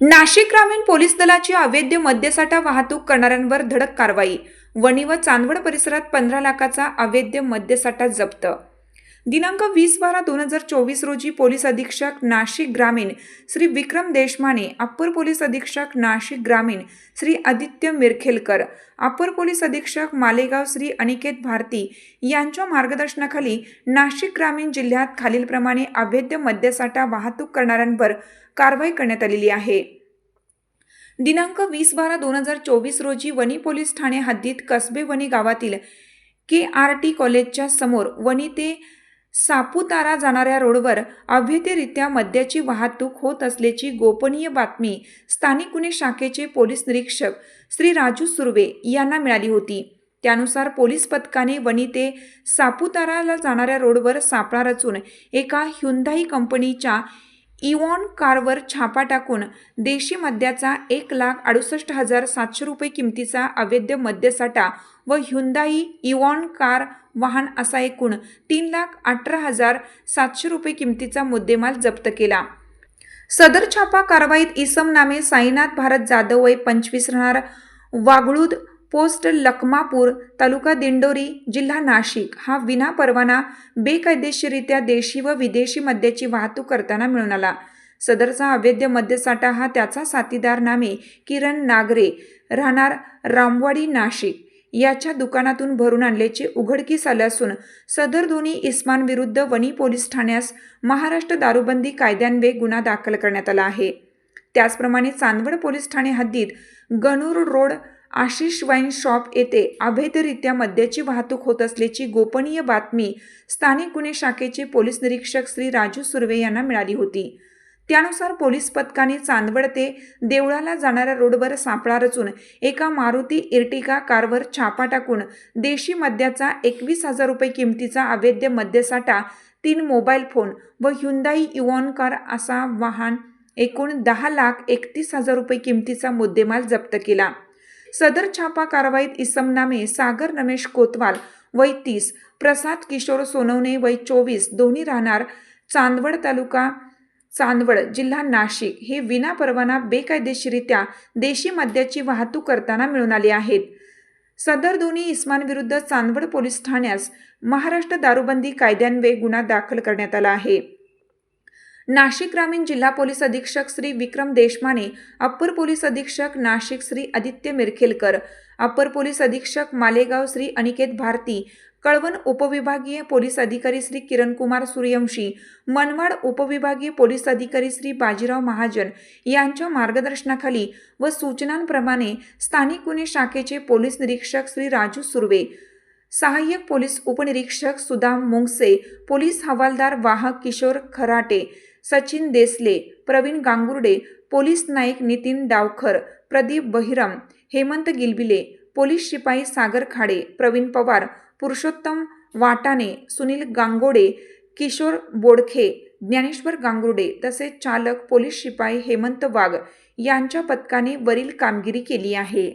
नाशिक ग्रामीण पोलीस दलाची अवैध मद्यसाठा वाहतूक करणाऱ्यांवर धडक कारवाई. वणी व चांदवड परिसरात पंधरा लाखाचा अवैध मद्यसाठा जप्त दिनांक वीस बारा दोन हजार चोवीस रोजी पोलीस अधीक्षक नाशिक ग्रामीण श्री विक्रम देशमाने अप्पर पोलीस अधीक्षक नाशिक ग्रामीण श्री आदित्य मिरखेलकर अप्पर पोलीस अधीक्षक मालेगाव श्री अनिकेत भारती यांच्या मार्गदर्शनाखाली नाशिक ग्रामीण जिल्ह्यात खालीलप्रमाणे अवैध मद्यसाठा वाहतूक करणाऱ्यांवर कारवाई करण्यात आलेली आहे. दिनांक वीस बारा दोन हजार चोवीस रोजी वणी पोलीस ठाणे हद्दीत कसबे वणी गावातील के आर टी कॉलेजच्या समोर वणी ते सापुतारा जाणाऱ्या रोडवर अवैधरित्या मद्याची वाहतूक होत असल्याची गोपनीय बातमी स्थानिक गुन्हे शाखेचे पोलीस निरीक्षक श्री राजू सुर्वे यांना मिळाली होती. त्यानुसार पोलीस पथकाने वणी ते सापुताराला जाणाऱ्या रोडवर सापळा रचून एका ह्युंदाई कंपनीच्या इवॉन कारवर छापा टाकून देशी मद्याचा एक लाख अडुसष्ट हजार सातशे रुपये किमतीचा अवैध मद्यसाठा व ह्युंदाई इवॉन कार वाहन असा एकूण तीन लाख अठरा हजार सातशे रुपये किमतीचा मुद्देमाल जप्त केला. सदर छापा कारवाईत इसम नामे साईनाथ भारत जाधव वय पंचवीस राहणार वागळूद पोस्ट लखमापूर तालुका दिंडोरी जिल्हा नाशिक. हा विना परवाना बेकायदेशीरित्या देशी व विदेशी मद्याची वाहतूक करताना मिळून आला. सदरचा अवैध मद्यसाठा हा त्याचा साथीदार नामे किरण नागरे राहणार रामवाडी नाशिक. याच्या दुकानातून भरून आणल्याचे उघडकीस आले असून सदर दोन्ही इस्मानविरुद्ध वणी पोलीस ठाण्यास महाराष्ट्र दारूबंदी कायद्यान्वये गुन्हा दाखल करण्यात आला आहे. त्याचप्रमाणे चांदवड पोलीस ठाणे हद्दीत Ganur road Ashish wine shop येथे अवैधरित्या मद्याची वाहतूक होत असल्याची गोपनीय बातमी स्थानिक गुन्हे शाखेचे पोलीस निरीक्षक श्री राजू सुर्वे यांना मिळाली होती. त्यानुसार पोलीस पथकाने चांदवड ते देवळाला जाणाऱ्या रोडवर सापळा रचून एका मारुती इर्टिगा कारवर छापा टाकून देशी मद्याचा एकवीस हजार रुपये किमतीचा अवैध मद्यसाठा तीन मोबाईल फोन व ह्युंदाई इवॉन कार असा वाहन एकूण दहा लाख एकतीस हजार रुपये किमतीचा मुद्देमाल जप्त केला. सदर छापा कारवाईत इसम नामे सागर रमेश कोतवाल वय तीस प्रसाद किशोर सोनवणे वय चोवीस दोन्ही राहणार चांदवड तालुका चांदवड जिल्हा नाशिक. हे विनापरवाना बेकायदेशीरित्या देशी मद्याची वाहतूक करताना मिळून आले आहेत. सदर दोन्ही इस्मांविरुद्ध चांदवड पोलीस ठाण्यास महाराष्ट्र दारूबंदी कायद्यान्वये गुन्हा दाखल करण्यात आला आहे. नाशिक ग्रामीण जिल्हा पोलीस अधीक्षक श्री विक्रम देशमाने अप्पर पोलीस अधीक्षक नाशिक श्री आदित्य मिरखेलकर अप्पर पोलीस अधीक्षक मालेगाव श्री अनिकेत भारती कळवण उपविभागीय पोलीस अधिकारी श्री किरणकुमार सूर्यवंशी मनमाड उपविभागीय पोलीस अधिकारी श्री बाजीराव महाजन यांच्या मार्गदर्शनाखाली व सूचनांप्रमाणे स्थानिक गुन्हे शाखेचे पोलीस निरीक्षक श्री राजू सुर्वे सहाय्यक पोलीस उपनिरीक्षक सुदाम मुंगसे पोलीस हवालदार वाहक किशोर खराटे सचिन देसले प्रवीण गांगुर्डे पोलीस नाईक नितीन डावखर प्रदीप बहिरम हेमंत गिलबिले पोलीस शिपाई सागर खाडे प्रवीण पवार पुरुषोत्तम वाटाणे सुनील गांगोडे किशोर बोडखे ज्ञानेश्वर गांगुर्डे तसेच चालक पोलीस शिपाई हेमंत वाघ यांच्या पथकाने वरील कामगिरी केली आहे.